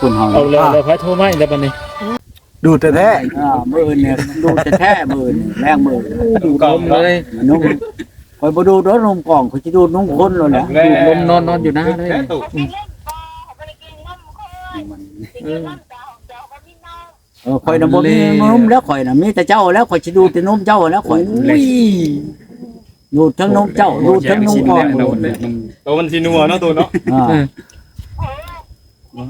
คุณเฮาเอาเลยเลยพายโทรมาอีกแล้วบัดนี้ดูแต่แท้อ่ามือเนี่ยดูแต่แท้มือนี่แรงมือดูกล่องเลยนุ่มคอยบ่ดูรถนมกล่องเขาจะดูนุ่มคนเลยแหละดูลมนอนนอนอยู่หน้าเลยเออคอยน่ะบ่มีนุ่มแล้วคอยน่ะมีแต่เจ้าแล้วคอยสิดูแต่นุ่มเจ้าแล้วคอยอุ้ยดูทั้งนุ่มเจ้าดูทั้งนุ่มกล่องตัวมันสินัวเนาะตัวเนาะ อ่า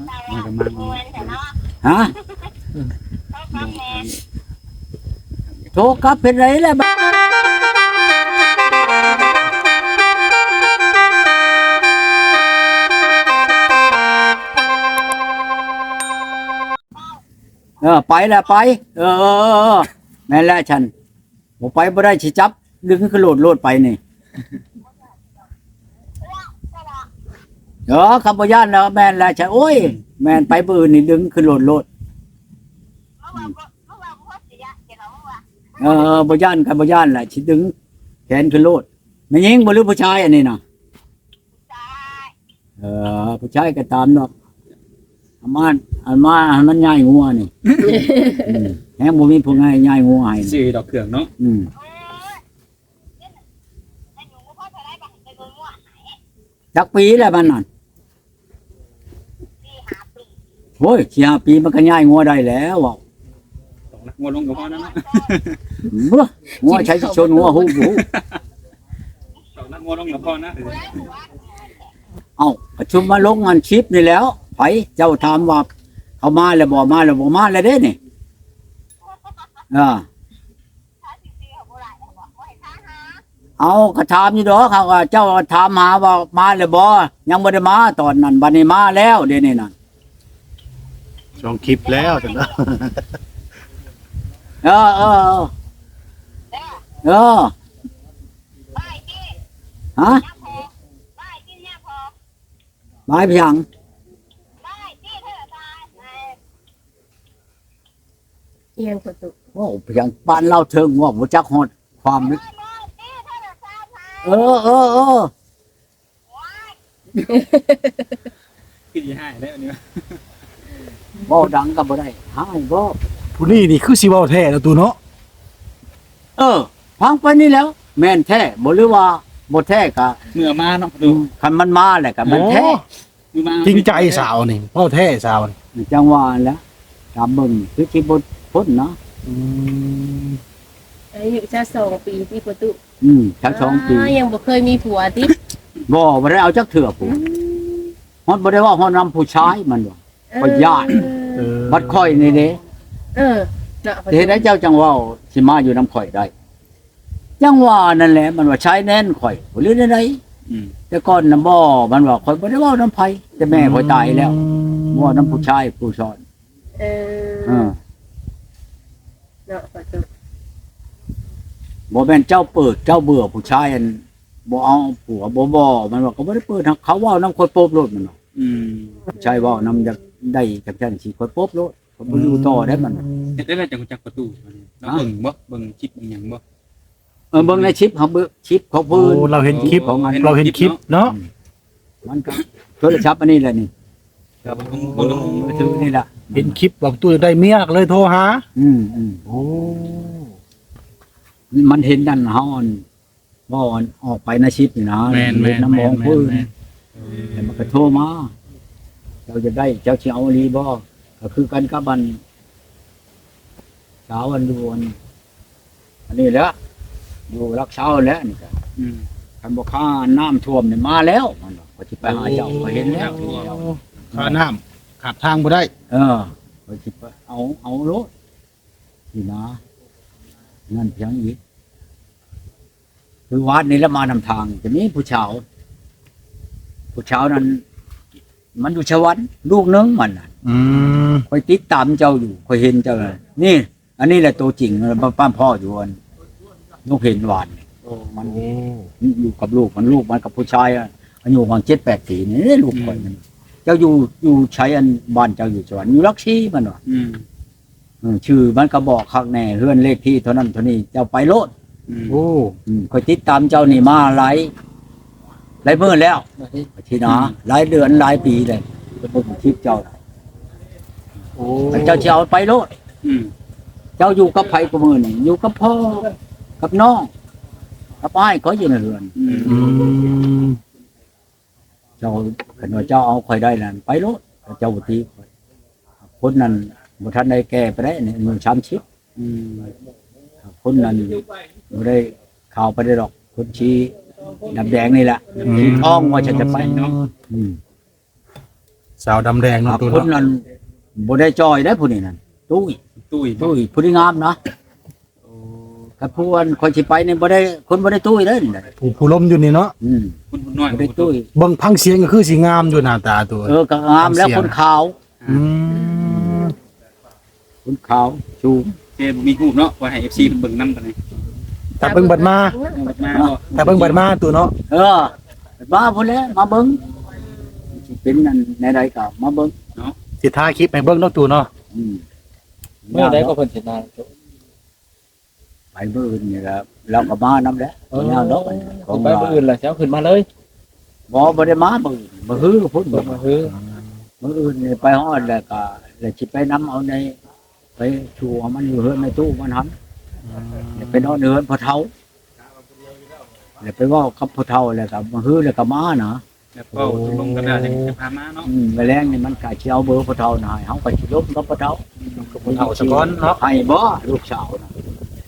ฮะโทรกลับเป็นไรแล้วบัดเออไปแล้วไป เออแม่แล้วฉันบ่ไปบ่ได้สิจับ ดึงขึ้นโหลดโหลดไปนี่ เออคำพยานแล้วแม่นแล้วฉันโอ้ย แม่นไปปืนนี่ดึงขึ้นโลดโลดเออเออบ่ย่านคำพยานแหละสิดึง แขนขึ้นโลดไม่ยิงบ่หรือผู้ชายอันนี้น่ะเออผู้ชายก็ตามเนาะอามาอันมาอันมันง่ายงัวนี่อืมแฮงบ่มีผู้ง่ายง่ายงัวให้สิดอกเครื่องเนาะอืมจักปีแล้วมันนั่น โอ้ยสี่ห้าปีมันก็ง่ายงัวได้แล้วว่ะต้องนักงัวลงกับพ่อนั่นเนาะเบ้องัวใช้ชนงัวหูหูต้องนักงัวลงกับพ่อนะเอ้าประชุมมาลงงานชิปนี่แล้วไผเจ้าถามว่าเขามาแล้วบ่มาแล้วบ่มาแล้วเด้นี่อ่าเอาก็ถามอยู่ดอกเขาว่าเจ้าถามหาว่ามาแล้วบ่ยังบ่ได้มาตอนนั้นบัดนี้มาแล้วเดี๋ยวนี้น่ะ ช่องคลิปแล้วจังนะเออเออเออเออฮะบายเพียงเอียงประตูโอ้เพียงปานเล่าเทิงว่าบ่จักฮอดความนึกเออเออเออคือสิให้ได้อันนี้ บ่ดังก็บ่ได้หายบ่ผู้นี้นี่คือสิเว้าแท้แล้วตูเนาะเออฟังไปนี่แล้ว แม่นแท้บ่หรือว่าบ่แท้ก็เมื่อมาเนาะดูคันมันมาแหละก็มันแท้มือมาจริงใจสาวนี่เว้าแท้สาวนี่จังว่าแหล้วตามเบิ่งคือสิบ่พ้นเนาะอืมอายุจะสองปีที่ประตูอืมทั้งสองปีายังบ่เคยมีผัวติบ่บ่ได้เอาจักเถื่อผู้ฮอดบ่ได้ว่าฮอดนำผู้ชายมันว่า ขอยย้านเออบัดข่อยนี่เด้เออเนาะเฮ็ดให้เจ้าจังเว่าสิมาอยู่นำข่อยได้ จังว่านั่นแหละ มันว่าใช้แน่นข่อยบ่รู้ได้ไดอืมแต่ก่อนน่ะบ่มันว่าข่อยบ่ได้เว้านํไผแต่แม่ข่อยตายแล้วบ่นํผู้ชายผู้สอนเอเอออเนาะประตูบ่แม่นเจ้าเปิดเจ้าเบื่อผู้ชายอันบ่เอาผัวบ่บ่มันว่าก็บ่ได้เปิดให้เขาเว้านํข่อยโป๊บโลดมันว่า อืมผู้ชายเว้านํอยากได้จังซั่นสิข่อยโป๊บโลดข่อยบ่อยู่ต่อได้มัน เฮ็ดได้แล้วจังจักประตูเนาะเบิ่งบ่เบิ่งคลิปเบิ่งหยังบ่ เออเบิ่งในชิปเฮาเบิ่งชิปของโอ้เพิ่น เราเห็นคลิปของมันเราเห็นคลิปเนาะมันก็โทรศัพท์อันนี้แหละนี่ก็บ่ต้องบ่ต้องมือถือนี่แหละเห็นคลิปบอกตู้ได้เมียก็เลยโทรหาอืมอืมโอ้มันเห็นนั่นเฮาอันว่าอันออกไปนะชิปนี่นะแม่นเห็แม่นน้ำมแม่องนพื้นแม่น แต่มันก็โทรมาเจ้าจะได้เจ้าสิเอาอีหลีบ่ก็คือกันกับบันสาวอันดูอันอันนี้แหละอยู่รักเช้าแล้วนี่ก็อืมคันบ่ค่าน้ำท่วมนี่มาแล้วมันว่าก็สิไปหาเจ้าก็เห็นแล้วค่าน้ำขาดทางบ่ได้ เออก็สิไปเอาเอาโลดนี่นะนั่นเพียงอีกคือวัดนี้แล้วมานำทางจะมีผู้ชาว ผู้ชาวนั้น มันอยู่ชวันลูกนึงมันน่ะอืมคอยติดตามเจ้าอยู่คอยเห็นเจ้าเลยนี่ อันนี้แหละตัวจริงป้าป้าพ่ออยู่อันลูกเห็นหวานนี่มันโอ้อยู่กับลูกมันลูกมันกับผู้ชายอะอายุประมาณเจ็ดแปดปีนี่ลูกคนมันเจ้าอยู่อยู่ใช้อันบ้านเจ้าอยู่สวรรค์อยู่รักชีมันวะอืมเออชื่อมันก็บอกคักแน่เฮือนเลขที่เท่านั้นเท่านี้เจ้าไปโลดอืมโอ้อืมคอยติดตามเจ้านี่มาหลาย หลายเมื่อแล้วทีนะหลายเดือนหลายปีเลยจะเบิ่งคลิปเจ้าน่ะโอ้เจ้าสิเอาไปโลดอืมเจ้าอยู่กับไผกับมือนี่อยู่กับพ่อกับน้องกับอ้ายเขาอยู่ในเรือนอืมอืมเจ้าคันว่าเจ้าเอาข่อยได้นั่นไปโลดเจ้าบ่ตีข่อยคนนั้นบ่ทันได้แก้ไปได้นี่มันช้ำชิบอืมคนนั้นบ่ได้ข่าวไปได้ดอกคนชี้ ดำแดงนี่แหละชี้ทองว่าฉันจะไปเนาะอืมสาวดำแดงเนาะตัวคนเนาะนั้นบ่ได้จอยได้ผู้นี้นั่นตุ้ยตุ้ยตุ้ยผู้ที่งามนะกับผู้อันคนสิไปนี่บ่ได้คนบ่ได้ตุ้ยเด้อนี่น่ะผู้ผู้ล้มอยู่นี่เนาะอืมคุณน้อยบ่ได้ตุ้ยเบิ่งพังเสียงก็คือสิงามอยู่หน้าตาตัวเออก็งามแล้วคนขาวอืมคนขาวชูเจมีรูปเนาะว่าให้ FC เบิ่งนำกันนี่ แต่เบิ่งบัดมา บัดมาบ่แต่เบิ่งบัดมาตัวเนาะเออมาพุ่นแหล้วมาเบิ่งสิเป็นนั่นในใดก็มาเบิ่งสิท้ายคลิปให้เบิ่งเนาะตัวเนาะอืมเมื่อใดก็เพิ่นสิมาไปเบิ่งนี่ล่ะเราก็มานำแล้วเออแนวเนาะของไปมื้ออื่นล่ะเช้าขึ้นมาเลยบ่บ่ได้มาเบิ่งบ่ฮือพุ่นบ่บ่มาฮือมื้ออื่นนี่ไปฮอดแล้วก็แล้วสิไปนํเอาในไปชูเอามันอยู่เฮือนในตู้มันหัน แล้วไปนอนเฮือนพ่อเฒ่าแล้วไปเว้ากับพ่อเฒ่าแล้วก็มาฮือแล้วก็มานะแล้วก็ลงกันแล้วจังจะพามาเนาะอืมแมลงนี่มันก็สิเอาเบอร์พ่อเฒ่าน่ะให้เฮาก็สิลบกับพ่อเฒ่าผู้เฒ่าสะก้อนเนาะให้บ่ลูกสาวน่ะ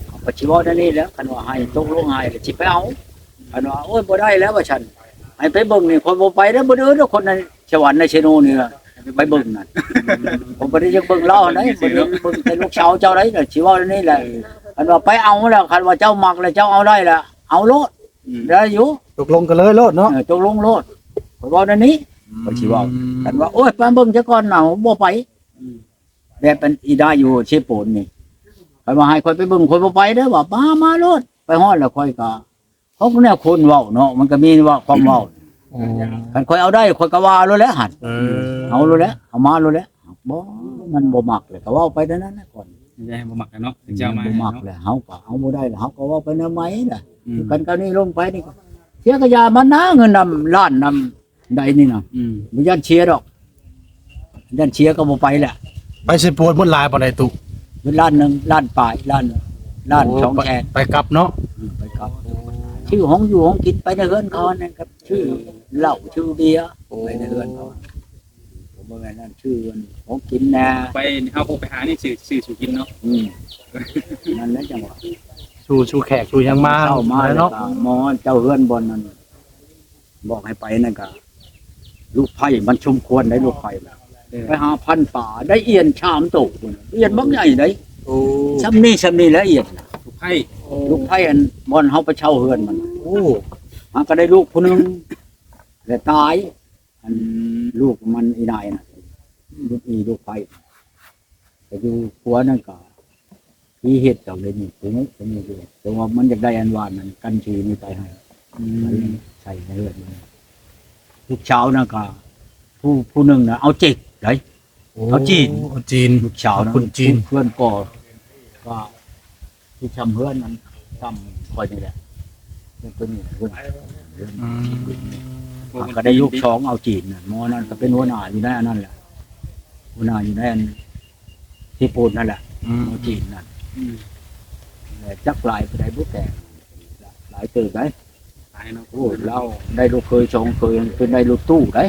เขาก็สิเว้าได้นี่แหล้วคันว่าให้ตกลงให้แล้วสิไปเอาคันว่าโอ้ยบ่ได้แล้วว่าฉันให้ไปเบิ่งนี่คนบ่ไปแล้วบ่เด้อเด้อคนในสวรรค์ในเชโนนี่ล่ะไปเบิ่งนั่นผมบ่ได้ยังเบิ่งเล่าได้บ่ได้เบิ่งแต่ลูกสาวเจ้าได้น่ะสิเว้าได้นี่แหละ คันว่าไปเอาแล้วคันว่าเจ้ามักแล้วเจ้าเอาได้แล้วเอาโลดอืมได้อยู่ตกลงกันเลยโลดเนาะเออตกลงโลดข่อยเว้าได้นี้บ่สิเว้ากันว่าโอ้ยไปเบิ่งซะก่อนน่ะผมบ่ไปอืมแบบเป็นอีดาอยู่เชโปนนี่ไปมาให้ค่อยไปเบิ่งค่อยบ่ไปเด้อว่ามามาโลดไปฮอดแล้วค่อยก็เขาก็แนวคนเว้าเนาะมันก็มีว่าความเว้าอ๋อคันค่อยเอาได้ค่อยก็ว่าโลดแล้วหั่นเออเอาโลดแล้วเอามาโลดแล้วบ่มันบ่มักเลยก็เว้าไปเท่านั้นนะก่อน จะให้บ่มักกันเนาะถึงจะเอามาบ่มักเนาะเลยเฮาก็เอาบ่ได้แล้วเฮาก็เว้าไปนำไหมล่ะอืมกันก็นี่ลงไปนี่ก็เสียกระยามันนะเงินนำล้านนำใดนี่น่ะอืมบ่ยันเชียร์ดอกยันเชียร์ก็บ่ไปแหละไปสิโปวดหมดหลายปานใดตุเป็นล้านหนึ่งล้านปลายล้านล้านสองแสนไปกลับเนาะไปครับชื่อห้องอยู่ห้องกินไปในเฮือนเขานั่นครับ ชื่อเหล้าชื่อเบียร์ไปในเฮือนเขา ผมว่าไงนั่นชื่อห้องกินนะไปเอาพวกไปหานี่ซื้อซื้อสู่กินเนาะอืมนั่นแหละจังหวะสู่สู่แขกสู่หยังมาเข้ามาแล้วเนาะก็หมอเจ้าเฮือนบนนั่นบอกให้ไปนั่นก็ลูกไผ่มันชุมควรได้ลูกไผ่แบบเออไปหาพันป่าได้เอียนชามโตกพุ่นเอียนบักใหญ่ได้โอ้ซ้ำนี่ซ้ำนี่แล้วเอียนน่ะถูกไพ่ลูกไผ่อันบอนเฮาไปเช่าเฮือนมันโอ้มันก็ได้ลูกผู้หนึงแต่ตาย อันลูกมันอีนายน่ะลูกอีลูกไผ่แต่อยู่ผัวนั่นก็ที่เฮ็ดกับเลยนี่ผมผมนี่ดูแต่ว่ามันอยากได้อันหวานนั่นกันชีนี่ไปให้อืไปมใส่ในเฮือนมันลูกเช้าวนั่นก็ผู้ผู้หนึงน่ะเอาจิกไดเอาจีนเอาจีนลูกเช้าวขอบคุณจีนเพื่อนก่อก็ที่ทำเพื่อนนั้นทำคอยนี่แหละเพื่อนตัวนี้เพื่อนอืมอะ ก็ได้ลูกช้องเอาจีนน่ะหมอนั่นก็เป็นหัวหน้าอยู่ในอันนั่นแหละหัวหน้าอยู่ในอันที่ปูนนั่นแหละอืมเอาจีนนั่นอืมแต่จักหลายไปได้บุกแก่หลายตื่นได้ตายเนาะโอ้เราได้ลูกเคยชองเคยเป็นได้ลูกตู้ได้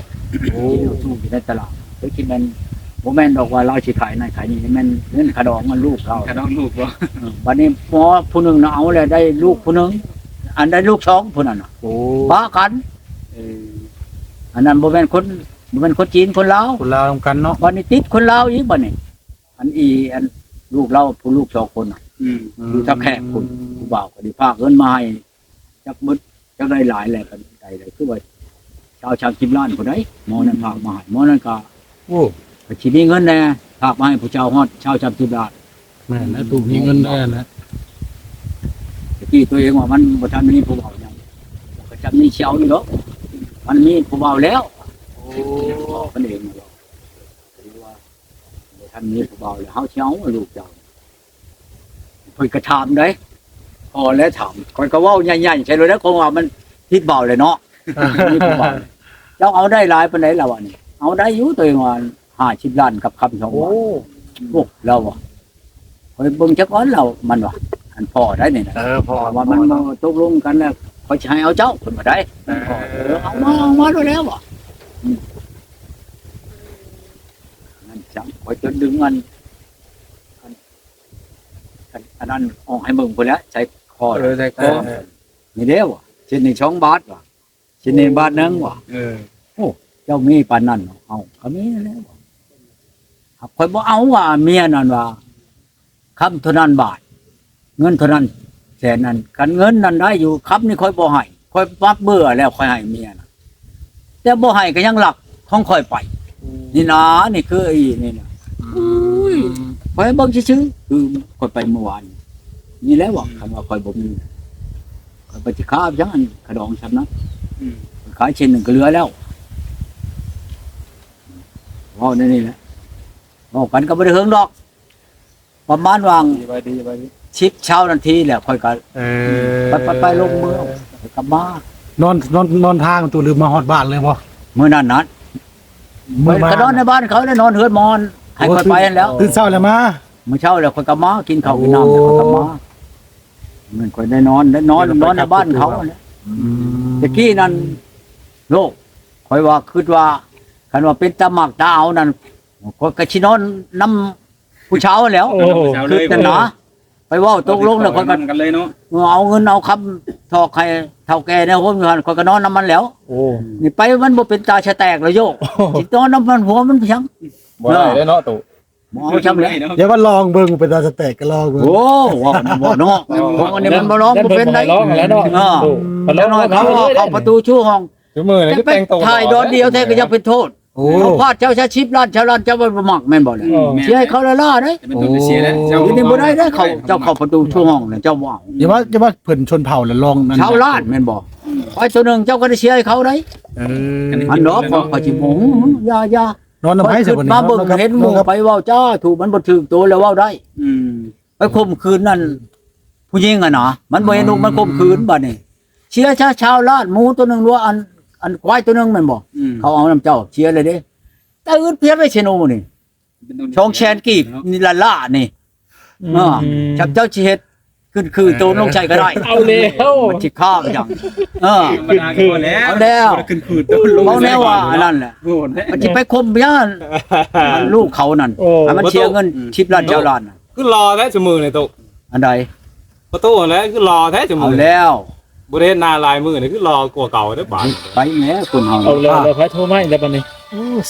โอ้ลูกตู้อยู่ในตลาดไปคิดมันโมแมนบอกว่าเราสิขายนั่นขายนี่แม่นเงินขะดองมันลูกเราถ้าน้องลูกบ่เออวันนี้หมอผู้หนึ่งน่ะเอาแล้วได้ลูกผู้หนึ่งอันได้ลูกสองผู้นั้นน่ะโอ้ป้ากันเออ อันนั้นบ่แม่นคนบ่แม่นคนจีนคนลาวคนลาวกันเนาะวันนี้ติดคนลาวอีกบัดนี้อันอีอันลูกเราผู้ลูกสองคนน่ะอืมอยู่ทับแขกคุณผู้บ่าวก็ไดีพากเงินมาให้จักมึดจักได้หลายแหละกันได้เลยคือว่าชาวชาวกิมล้านคนใดหมอนั้นพากมาให้หมอนั้นก็โอ้ก็สิมีเงินแน่พากมาให้ผู้เจ้าฮอดชาวชาวกิมล้านแม่นแล้วตูมีเงินได้นะตะกี้ตัวเองว่ามันบ่ทันมีผู้บ่าวหยังก็จำนี่เชียวนี่เนาะ มันมีผู้บ่าวแล้วโอ้บอกมันเองว่าหรือว่าบ่ทันมีผู้บ่าวแล้วเฮาสิเชียวลูกเจ้าเพิ่นก็ถามได้พอแล้วถามคอยก็เว้าใหญ่ๆใช่เลยแล้วคงว่ามันผิดเบาเลยเนาะมีผู้บ่าวเจ้าเอาได้หลายปานใดล่ะวะนี่เอาได้อยู่ตัวเองว่า50ล้านกับคำสองโอ้ว่าพวกเราอะคอยเบิ่งจักก้อนเรามันว่ะอันพ่อได้นี่นะเออพอว่ามันมาตกลงกันแล้ว คอยจะให้เอาเจ้าคนมาได้พ่อเออเอามาเอามาด้วยแล้วอะอืมนั่นจังคอยจนดึงมันอันอันอันนั้นออกให้มึงคนแล้วใช้คอเออใจเอก็อนี่เด้อว่ะชิ้นนี้ช่องบาทว่ะชิ้นนี้บาทหนึงว่ะเออเจ้ามีปานนั้นบ่เอาก็มีนั่นแหล้วบ่คอยบ่เอาว่าเมียนั่นว่าคำเท่านั้นบาท เงินเท่านั้น แสนนั้นกันเงินนั้นได้อยู่คำนี่คอยบ่ให้คอยปับเบื่อแล้วคอยให้เมียนะแต่บ่ให้ก็ยังหลักของคอยไป นี่นะนี่คือไอ้นี่นะคอยเบิ่งซื่อๆคือคอยไปเมื่อวานนี่แหล้วว่าคำว่าคอยบ่มีคอยไปสิค้าจังอันขะดองฉันนะอืมขายชิ้นหนึ่งก็เหลือแล้วว่าในนี่แหละบอกกันก็ไม่ได้เฮิงดอก ประมาณวางดีไปดีไปดี ชิปเช้านาทีแหละค่อยกันเอไปไปไปลงมือไปกลับมานอนนอนนอนทางตัวลืมมาฮอดบ้านเลยบ่เมื่อนั้นนั้นไปก็นอนในบ้านเขาได้นอนเฮือนมอนให้ค่อยไปนั่นแล้วตื่นเช้าแล้วมาเมื่อเช้าแล้วค่อยกลับมากินข้าวกินน้ำแล้วค่อยกลับมามันค่อยได้นอนได้นอนนอนในบ้านเขาเนี่ยตะกี้นั่นโลกคอยว่าคิดว่าคันว่าเป็นตาหมักตาเอานั่นก็กะชินอนน้ำผู้เช้าแล้วโอ้โหเช้าคื ไปเว่าตกลงแล้วคนก็กันเลยเนาะเอาเงินเอาคำทอกให้เท่าแก่เนี่ยผมกันคนก็นอนน้ำมันแล้ว โอ้นี่ไปมันบ่เป็นตาชะแตกเลยโยกจิตนอนน้ำมันหัวมันเพียงบ่ได้เด้อเนาะตู่หมอเอาจำเลยเนาะเดี๋ยวว่าลองเบิ่งเป็นตาสแต็กก็ลองเบิ่งโอ้ว่ามันบ่เนาะของอันนี้มันบ่ร้องบ่เป็นได้ ร้องแล้วเนาะอ่า ตู่พอร้แล้อวงน้อยเขาเอาเข้าประตูชู้ห้อง จุมือนี่ก็แต่งตัวถ่ายดอนเดียวแท้ก็ยังเป็นโทษ โอ้เขาพาดเจ้าชาชิปล้านชาวล้านเจ้าบ่มักแม่นบ่เลยโอ้เสียให้เขาละล่าเด้จะเป็นตัวเสียแล้วเจ้าอยู่นี่บ่ได้เด้เขาเจ้าเข้าประตูช่วห้องน่ะเจ้าบ่เอาอย่าว่าอย่าว่าเพิ่นชนเผ่าแล้วลองนั่นชาวล้านแม่นบ่ไอ้ตัวหนึงเจ้าก็ได้เสียให้เขาได้เอออันดอกก็สิหมงอย่าอย่านอนน้ำไม้ไปสิขึ้คนนนี้มาเบิ่งเห็นหมู่ครับไปเว้าจ้าถูกมันบ่ถูกตัวแล้วเว้าได้ อืมไปข่มขืนนั่นผู้หญิงอะนะมันบ่เห็นลูกมันข่มขืนบัดนี้เชียร์ชาชาวล้านหมูตัวหนึงหรือว่าอัน อันควายตัวหนึงแม่นบ่อืมเขาเอาน้ำเจ้าเชียร์เลยเด้แต่อื่นเพียรไว้เชนูนี่ช่องแชนกีบนี่ละล่านี่อ่าจับเจ้าชีเฮ็ดขึ้นคือโตนลงใจก็ได้เอาแล้วมันสิฆ่ากันจังเออธรรมดาก็พอแล้วเอาแล้วขึ้นคืนตัวลงเขาแน่ว่าอันนั่นแหละโหดแท้มันสิไปคมย่านมันลูกเขานั่นโอ้ให้มันเชียร์เงินชิบล้านเจ้าล้านน่ะคือรอแท้จมือเลยตุอันใดประตูแล้วคือรอแท้จมืเอาอแล้ว บริเวณหนาลายมือนี่คือรอกว่าเก่าได้อป่านไปแหมคุณเฮาเอาแล้วเราพายโทรมาอีกแล้วบัดนี้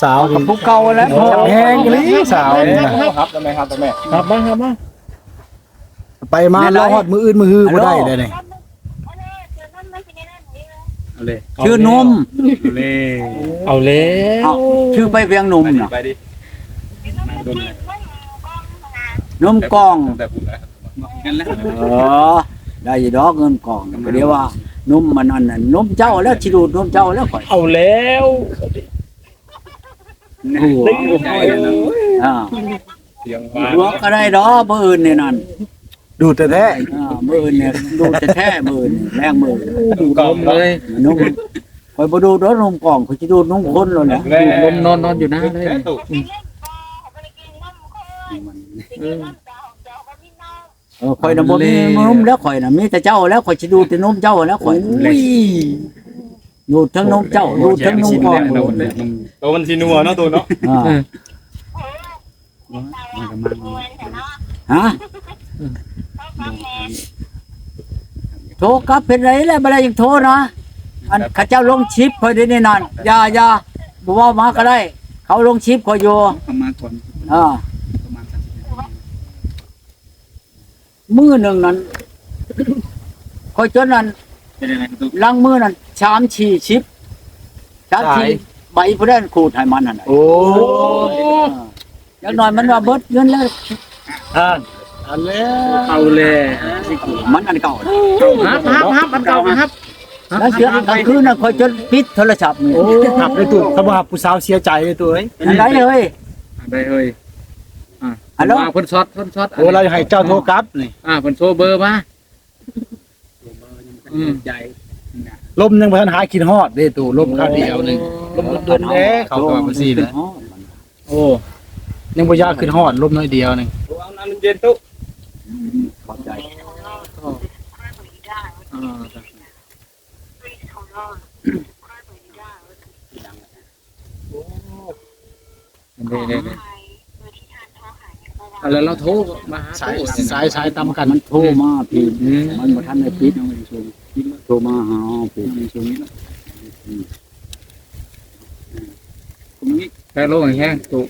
สาวกับพวกเก่าแล้วแห้งเลยสาวเนี่ยครับทำไมครับทำไมครับมาครับมาไปมารอฮอดมืออื่นมือฮือบ่ได้เลยนี่เอาเลยชื่อนมเอาเลยเอาแล้วเอ้าชื่อไปเวียงนมน่ะไปดินมกล่องแต่ผมแล้วงั้นแล้วเออ ได้อยู่ดอกเงินกล่องก็เรียกว่านมมันนั่นน่ะนมเจ้าแล้วสิดูดนมเจ้าแล้วข่อยเอาแล้วหัวใจกันเนาะอ่าเสียงหัวก็ได้ดอกมื้ออื่นนี่นั่นดูดแต่แท้อ่ามือเนี่ยดูแต่แท้มือนี่แรงมือดูกล่องเลยนุ่มคอยไปดูรถนมกล่องเขาจะดูนุ่มคนเลยนะลมนอนนอนอยู่หน้าเลยแท้ตุ เออคอยน่ะบ่มีนุ่มแล้วคอยน่ะมีแต่เจ้าแล้วคอยจะดูแต่นุ่มเจ้าแล้วคอยอุ้ยดูดทั้งนุ่มเจ้าดูดทั้งนุ่มกล่องโดนเลยตัวมันสีนัวเนาะตัวเนาะอ่าฮะโทรกลับเป็นไรแล้วบ่ได้ยังโทรนะอันข้าเจ้าลงชิปคอยได้นี่นั่นอย่าอย่าบ่ว่ามาก็ได้ เขาลงชิปคอยอยู่ประมาณก่อนอ่า ประมาณสัก มือหนึ่งนั้นคอยจนนั้นเป็นยังไงตุ๊กล้างมือนั้นชามชีชิปชามชีใบผู้นั้นขูดให้มันนั่นน่ะโอ้อย่างน้อยมันว่าเบิดเงินแล้วอ่านอันแล้วเอาแล้วมันอันเก่าฮับฮับฮับมันเก่าครับแล้วเสียกลางคืนน่ะคอยจนปิดโทรศัพท์นี่โอ้หับเลยตู้เขาบ่หับผู้สาวเสียใจเลยตู้เอ้ยอันไหนเฮ้ยได้เฮ้ยอ่า ฮัลโหลเพิ่นช็อตเพิ่นช็อตโอ้เราจะให้เจ้าโทรกลับนี่อ่าเพิ่นโทรเบอร์มาอืมใจลมยังบ่ทันหายกินฮอดเด้ตู้ลมข้าวเดียวหนึงลมโดนๆแด้เขาก็ว่าบ่ซี่แหละโอ้ยังบ่ยากขึ้นฮอดลมน้อยเดียวนึงเอาน้ำเย็นตุ๊ขอบใจอ่าเด้เด้เด้ เอาแล้วเราโทรมาหาสายตู้สายสายตามกันมันโทรมาพี่อืมมันบ่ทันได้ปิดโทรมาหาพี่ตรงนี้แทงลงแห้งๆตู้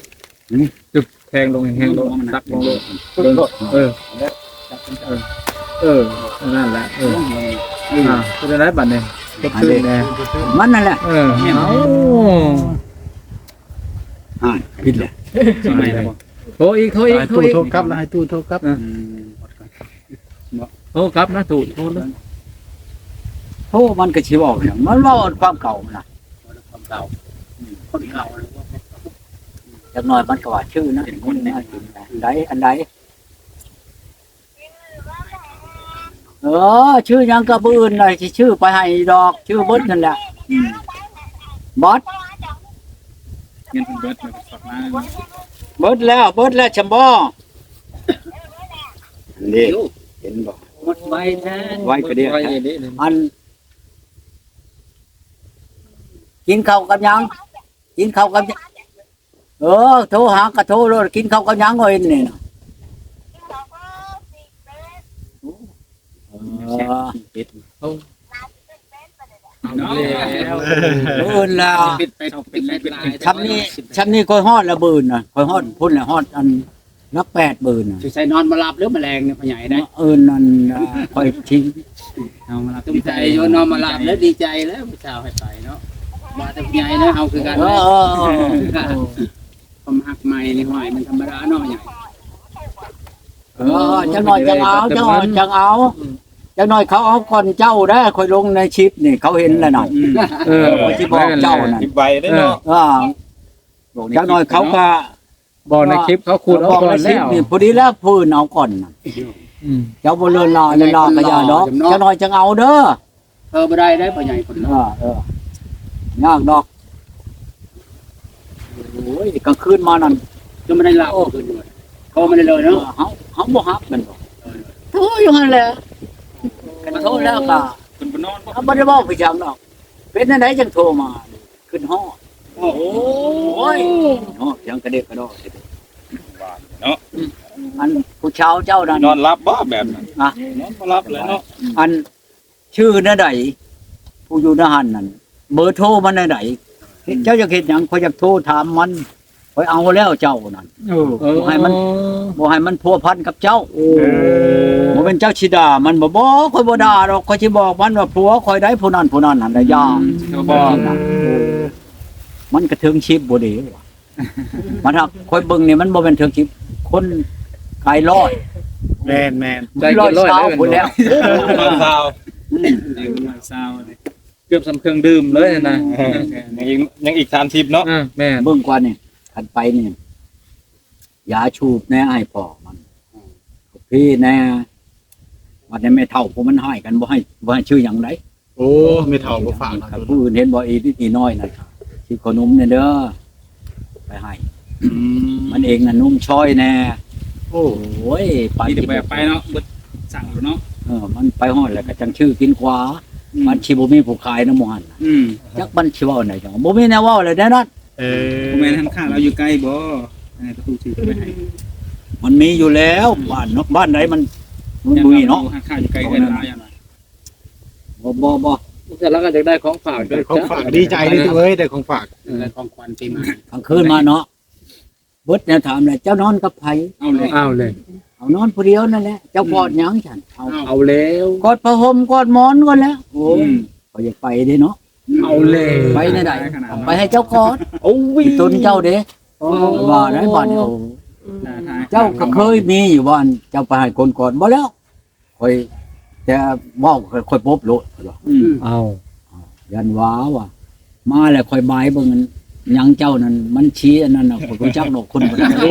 จุบแทงลงแห้งๆลงตักลงลงเบิ่งเออเออ เออนั่นแหละเอออ่าเป็นอะไรบัดเนี่ยก็คือแน่มันนั่นแหละเออเอา อ่าปิดเลย โทรอีกโทรอีกให้โทรตู้อีกโทรกลับแล้วให้ตู้โทรกลับโทรครับนะตู้โทรเลยโทรมันก็สิบอกอย่างมันเว่าความเก่ามันน่ะความเก่าคนเก่าจักหน่อยมันก็ว่าชื่อนะคนนี้อันใดอันใดเออ ชื่อหยังกระบืนเลยสิชื่อไปให้ดอก ชื่อเบิดนั่นแหละบอสเงินเบิดมาฝากมา เบิดแล้วเบิดแล้วชมบอนี่เห็นบ่หมดไวแท้ไว้ก็เดียวไว้เด้ออัน กินข้าวกับหยังกินข้าวกับหยังเออโทรหากระโทรเลยกินข้าวกับหยังเอ้ยนี่น่ะเออ เอาแล้วเบิ่นแล้วปิดไปปิดไปช้ำนี้ช้ำนี้คอยฮอดละเบิ่นน่ะคอยฮอดพุ่นละฮอดอันนักแปดเบิ่นน่ะสิใส่นอนมาหลับหรือแมลงเนี่ยพ่อใหญ่ได้เอิ้นนั่นอ่าคอยทิ้งเอามาหลับตุ้มใจโยนนอนมาหลับแล้วดีใจแล้วผู้าวให้ไปเนาะมาแต่ใหญ่นะเอาคือกันเอนะความหักใหม่นี่ห้อยมันธรรมดาเนาะใหญ่เออจังหน่อยจังเอาจังหน่อยจังเอา จังหน่อยเขาเอาก่อนเจ้าได้คอยลงในชิปนี่เขาเห็นแล้วน่ะเออคอยสิบอกเจ้าน่ะสิบใบได้เนาะอ่าจังหน่อยเขาก็บอกในคลิปเขาคูดเอาบอกก่อในนชิปแล้วนี่พอดีแล้วพื้นเอาก่อนน่ะอืมเจ้าบ่เลินลาเลินลาก็อย่าดอกจังหน่อยจังเอาเด้อเออบ่ได้ได้พ่อใหญ่คนเอเนาะอเออยากดอกโอ้ยกลางคืนมานั่นก็ไม่ได้ลาคืนด้วยเขาไม่ได้เลยเออเนาะเฮาเฮาบ่ฮับมันบ่โทรอยู่หั่นแหละ กันโทรแล้วก็คุณไปนอนบ่เฮาบ่ได้บอกพี่จังดอก เป็นจังไดจังโทรมา ขึ้นฮอดโอ้โหโอ้ยฮอดยังกระเดกกระดอกเนาะอันผู้ชาวเจ้านั่นนอนรับบ่แบบนั้นอะนอนบ่รับเลยเนาะอันชื่อนั่นใดผู้อยู่ในหันนั่นเบอร์โทรมันนั่นใดเจ้าจะเห็นหยังคอยอยากโทรถามมัน คอยเอาแล้วเจ้านั่นเออบ่ให้มันบ่ให้มันพัวพันกับเจ้าโอ้บ่เป็นเจ้าชิดา มันบ่บ่คอยบ่ด่าดอกคอยสิบอกมันว่าผัวคอยได้ผู้นั้นผู้นั้นนั่นแหละยาเขาบอกนะมันก็ถึงชิปบ่ดีว่ะมันหักคอยเบิ่งนี่มันบ่เป็นถึงชิปคนกายร้อยแม่นแม่นใจเกินร้อยเช้าเลยพุ่นแล้วนอนเช้าเกือบสำเครื่องดื่มเลยนะยังอีกยังอีก30เนาะอ่าแม่นเบิ่งกว่านี่ คันไปนี่ยาชูบแน่ให้พ่อมันพี่แน่วันนี้ไม่เท่าผมมันให้กันบ่ให้บ่ให้ชื่อหยังไดโอ้ไม่เท่าบ่ฝากครับผู้อื่นเห็นบ่อีนิดอีน้อยนั่นสิขนมเนี่ยเด้อไปให้มันเองน่ะนุ่มช้อยแน่โอ้โอ้ยไปนี่จะไปไปเนาะเบิดสั่งแล้วเนาะเออมันไปฮอดแล้วก็จังชื่อกินขวามันสิบ่มีผู้ขายน้ำมันน่ะอืมจักมันสิเว้าไหนจังบ่มีแนวเว้าเลยแน่นอน เออแม่นทางข้างเราอยู่ใกล้บ่ให้ประตูชื่อไปให้มันมีอยู่แล้วบ้านเนาะบ้านไหนมันมันบ่มีเนาะทางข้างอยู่ใกล้กันหลายอย่างบ่บ่บ่แต่เราก็จะได้ของฝากด้ได้วยของฝากดีใจเลยตัวเอ้ยได้ของฝากได้ของขวัญปีใหม่กลางคืนมาเนาะเบิดเนี่ยถามเลยเจ้านอนกับไผเอาเลยอ้าวเลย เอานอนผู้เดียวนั่นแหละเจ้ากอดหยังฉันเอาเอาแล้วกอดผ้าห่มกอดหมอนก่อนแล้วโอ้ยก็อยากไปเด้เนาะ เอาแล้วไปไหนใดไปให้เจ้ากอดโอ้ยตุนเจ้าเด้ว่าไหนบ้านเอาเจ้าก็เคยมีอยู่บ้านเจ้าไปให้คนกอดบ่แล้วค่อยแต่เว้าค่อยปบโลดว่าเอายันว้าว่ะมาแล้วค่อยบายเบิ่งอันหยังเจ้านั่นมันชี้อันนั้นน่ะข้อยรู้จักดอกคนบ่ได้โอ้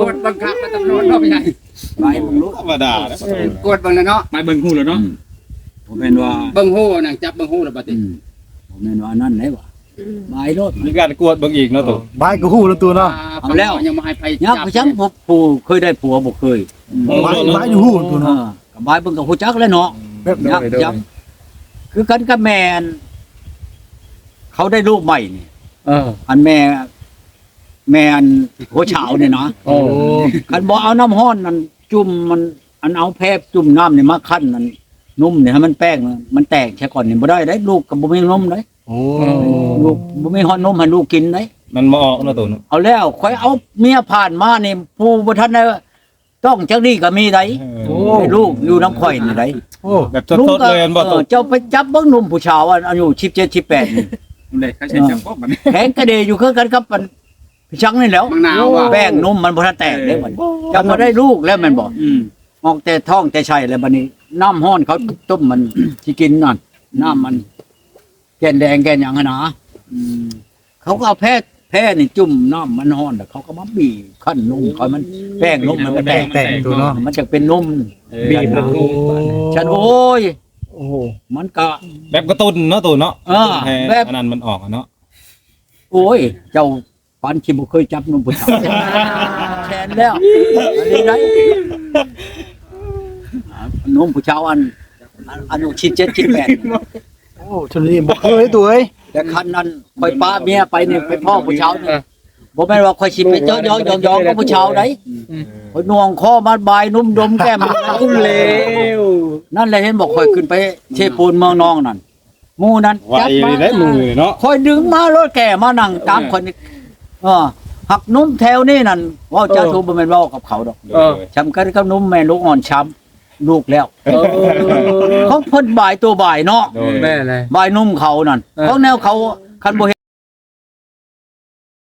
กดบังคับกับตำรวจเนาะพี่ใหญ่บายเบิ่งลูกธรรมดานะกดเบิ่งแล้วเนาะไปเบิ่งฮู้แล้วเนาะ ผมเป็นว่าเบิ่งฮู้น่ะจับเบิ่งฮู้แล้วบัดอืนี้มผมเป็นว่านั่นไหนวะหมายรถมีการกวดเบิ่งอีกเนาะตู่บายก็ฮู้แล้วตัวเนาะเอาแล้วยังมาให้ไปยักษ์ฉันผู้ผู้เคยได้ผัวบ่เคยบายบายอยู่ฮู้ตัวเอเนาะอกับบายเบิ่งกับฮู้จักแล้วเนาะแบบยักษ์ยักษ์คือกันกับแม่นเขาได้ลูกใหม่นี่เอออันแม่ แม่อันหัวเฉาเนี่ยเนาะโอ้คันบ่เอาน้ำห้อนนั่นจุ่มมัน อันเอาแพบจุ่มน้ำนี่มาคั่นนั่น นุ่มเนี่ยให้มันแป้งมันแตกแค่ก่อนนี่บ่ได้ได้ลูกก็บ่มีนมเลยโอ้ลูกบ่มีฮอนนมให้ลูกกินเลยมันมาออกเนาะตู่เนาะเอาแล้วค่อยเอาเมียผ่านมานี่ผู้บ่ทันได้ต้องจักดีก็มีได้โอ้ให้ลูกอยู่น้ำข่อยนี่ได้โอ้แบบสดๆเลยอันบ่เอตู่อเจ้าไปจับเบิ่งหนุ่มผู้ชาวอันอายุ17 18นี่เลยเขาใช้จับพวกมันแข็งกระเดยอยู่คือกันกับมันพี่ชังนี่แหล้วมังนาวว่ะแป้งนุ่มมันบ่ทันแตกเด้บัดนี้จับมาได้ลูกแล้วแม่นบ่อืมออกแต่ท้องแต่ไช่แล้วบัดนี้ น้ำห้อนเขาต้มมันสิกินนั่นน้ำมัน แกนแดงแกนหยังอะนะอืมเขาก็เอาแพ้แพ้นี่จุ่มน้ำมันห้อนแล้วเขาก็มาบีบขั้นนุ่มเขามันแป้งนุ่มมันก็แตกแต่งตัวเนาะมันจะเป็นนุ่มบีบแล้วโอ้ฉันโอ้ยโอ้โหมันก็แบบกระตุ้นเนาะตู่เนาะเออให้แบบอันนั้นมันออกอะเนาะโอ้ย เจ้าปันคิบ่เคยจับนุ่มผู้ชายแทนแล้วอันนี้ไร นุ่มผู้ชายอันอันอายุชิดเจ็ดชิดแปดโอ้ชนนี่บ่เคยตัวเอ้ยแต่คันนั้นคอยป้าเมียไปนี่ไปพ่อผู้ชายนี่บ่แม่นว่าคอยสิไปเจาะยองยองกับผู้ชายได้คอยน่วงคอมาบายนุ่มดมแก้มเอาเลวนั่นแหละเห็นบอกคอยขึ้นไปเชปูนเมืองนองนั่นหมู่นั้นไว้จับมาได้มือเนาะคอยดึงมารถแก่มานั่งตามคนนี้เออหักนุ่มแถวนี่นั่นเว่าจะทูบ่แม่นเว้ากับเขาดอกเออช้ำกันกับนุ่มแม่ลูกอ่อนช้ำ ลูกแล้ว เออ เขาเพิ่นบ่ายตัวบ่ายเนาะโดย แม่เลย บ่ายนุ่มเขานั่นเออ เขาแนวเขาคันบ่เห็น